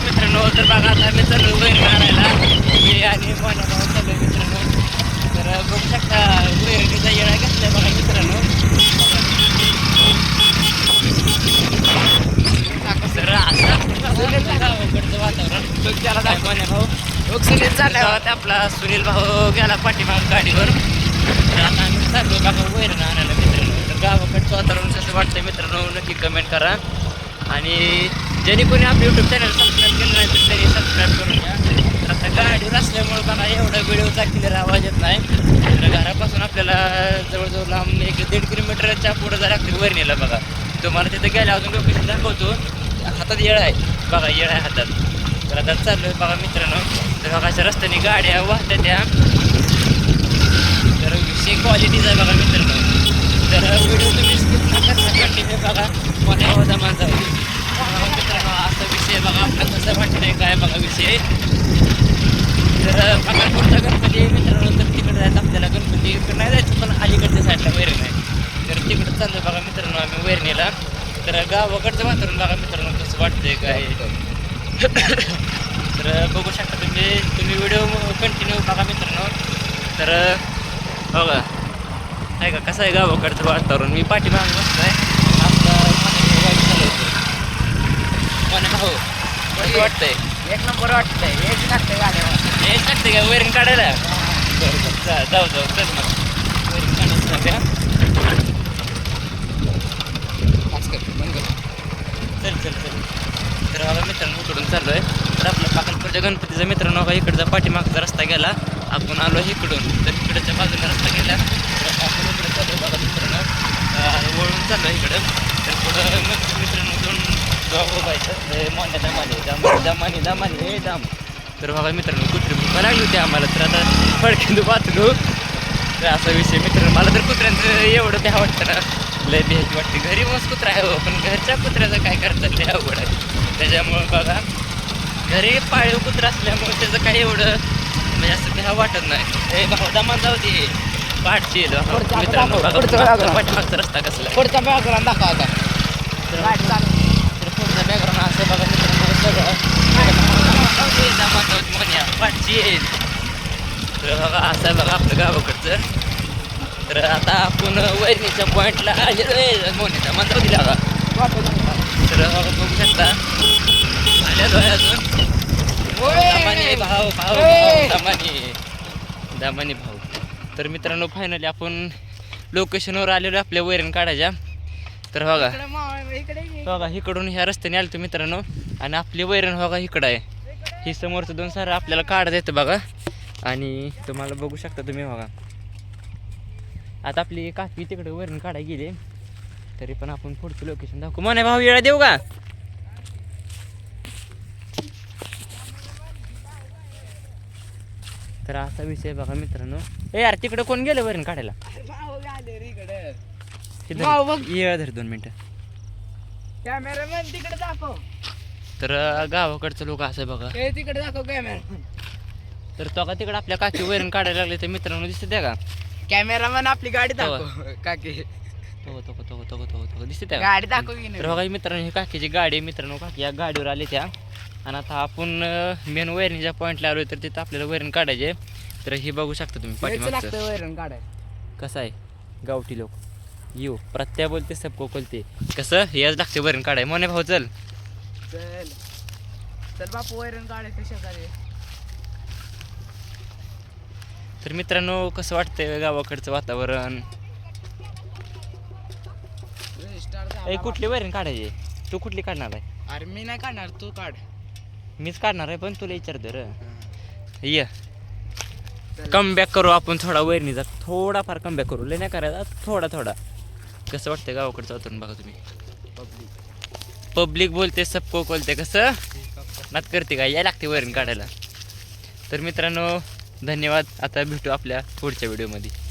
नमस्कार मित्रांनो तर बघा आता मी चालू वैर काढायला मी आणि माझ्या भाऊ चालू मित्रांनो. तर बघू शकता वैरणीचा येळा घेतला बघा मित्रांनो तर असं गावाकडचं वातावरण बघ त्याला काय माझ्या भाऊ सुनील चालला होता आपला सुनील भाऊ गेला पाठीमाग गाडीवर. तर आता आम्ही चाललो बघा वैरण आणायला मित्रांनो. तर गावाकडचं वातावरण कसं वाटतं मित्रांनो नक्की कमेंट करा. आणि ज्यांनी कोणी आपलं यूट्यूब चॅनल सबस्क्राईब केलं नाही तर त्यांनी सबस्क्राईब करून घ्या. आता गाडीवर असल्यामुळे मला एवढा व्हिडिओचा क्लिअर आवाज येत नाही. तर घरापासून आपल्याला जवळजवळ लांब एक दीड किलोमीटरच्या पुढं जर वर वरणीला बघा. तुम्हाला तिथं गेल्या अजून लोकेशन दाखवतो. हातात येळ आहे. बघा येळ आहे हातात. तर आता आहे बघा मित्रांनो. तर बघा अशा रस्त्याने गाड्या वाहत्या त्या. तर विषय क्वालिटीचा आहे बघा मित्रांनो. तर व्हिडिओ तुम्ही स्किप न करता कंटिन्यू बघा. मोठ्या आवाजा माझा विषय बघा. आपला कसं वाटतंय काय बघा विषय. तर बघा पुढचा गणपती मित्रांनो तर तिकडे जायचं आपल्याला गणपती. इकडे नाही जायचं पण अलीकडच्या साईडला वैरण आहे. तर तिकडे चाललो बघा मित्रांनो आम्ही वैरणीला. तर गावाकडचं वातावरण बघा मित्रांनो कसं वाटतंय काय. तर बघू शकता तुम्ही. तुम्ही व्हिडिओ कंटिन्यू बघा मित्रांनो. तर बघा. आहे का कसं आहे गावाकडचं वातावरण? मी पाठीमागे बसतो आहे मनाची गाडी चालवतो मना भाऊ कसं वाटतंय. एक नंबर वाटतंय. एक लागते का? वैरण काढायला? बरं बरं. जा जाऊ जाऊ. चल मग. वैरण काढायचं सध्या चल चल चल. तर बघा मित्रांनो इकडून चाललो आहे तर आपल्या पाकलपूरच्या गणपतीचा मित्रांनो बघा इकडचा पाठीमागचा रस्ता गेला. आपण आलो इकडून. तर इकडच्या बाजूला रस्ता गेला. तर आपण इकडे चाललो बघा मित्रांनो. अं, वळून चाललो इकडं. तर पुढं मग मित्रांनो दोन जॉब बघायचं मोंड्या दामाने दामाने दामाने दामाने हे दाम तर बघा मित्रांनो कुत्री भुका लागली होती आम्हाला तर आता फडकिंदू वाचलो तर असा विषय मित्रांनो मला तर कुत्र्यांचं एवढं भ्या वाटतं ना लय भ्यायची वाटते घरी मस्त कुत्रा आहे हो पण घरच्या कुत्र्याचं काय करतात ते अवघड आहे त्याच्यामुळं बघा घरी पाळीव कुत्रा असल्यामुळे त्याचं काही एवढं म्हणजे असं भ्या वाटत नाही ए भाऊ दमान जाऊ दे पाठची मित्रांनो बघा. पाठीमागचा रस्ता कसला. पुढचा दाखवा आता तर गाडी चालू तर पुढचं बॅकग्राऊंड असं बघा मित्रांनो सगळं दमान जाऊ दे पाठची तर बघा असं बघा आपलं गावाकडचं तर आता आपण वैरणीच्या पॉईंटला दमान जाऊ दिला बघा तर बघा बघू शकता आलेलो आहे अजून दामानी भाऊ भाऊ दामानी दामानी भाऊ तर मित्रांनो फायनली आपण लोकेशनवर आलेलो आपल्या वैरण काढायच्या तर बघा बघा इकडून ह्या रस्त्याने आलो मित्रांनो आणि आपली वैरण बघा इकडं आहे ही समोरचं दोन सारं आपल्याला काढता येतं बघा. आणि तुम्हाला बघू शकता तुम्ही बघा. आता आपली काकी तिकडे वैरण काढायला गेली. तरी पण आपण पुढचं लोकेशन दाखवू. म्हणे भाऊ येळा देऊ का? तर असा विषय बघा मित्रांनो. ए यार तिकडे कोण गेलं वैरण काढायला. येळा धर दोन मिनटं. कॅमेरामॅन तिकडे दाखव. तर गावाकडचं लोक असं बघा. तिकडे दाखव कॅमेरा तर तो का तिकडे आपल्या काकी वैरण काढायला लागले तर मित्रांनो दिसते त्या का? कॅमेरामॅन आपली गाडी. दाखव काकी. तो तो तो तो तो तो दिसते त्या? गाडी दाखव की तर बघा मित्रांनो ही काकीची गाडी आहे मित्रांनो काकी. या गाडीवर आले त्या. आणि आता आपण मेन वैरणीच्या पॉईंटला आलो तर तिथं आपल्याला वैरण काढायचे तर ही बघू शकता तुम्ही पाठीमागचं. वैरण काढाय कसं आहे? गावठी लोक. येऊ प्रत्या बोलते सबको बोलते. कसं? याच लागते वैरण काढाय. मोने भाऊ चल. चल. चल बापू वैरण काढाय कशा करे. तर मित्रांनो कसं वाटतंय गावाकडचं वातावरण? ए कुठली वैरण काढायची? तू कुठली काढणार आहे? अरे मी नाही काढणार तू काढ. मीच काढणार आहे पण तुला विचारतो र ये. कम बॅक करू आपण थोडा वैरणीचा. थोडाफार कम बॅक करू. लय नाही करायचा थोडा थोडा. कसं वाटतंय गावाकडचं वातावरण बघा तुम्ही? पब्लिक बोलते सबको बोलते कसं? नात करते का? या लागते वैरण काढायला. तर मित्रांनो धन्यवाद. आता भेटू आपल्या पुढच्या व्हिडिओमध्ये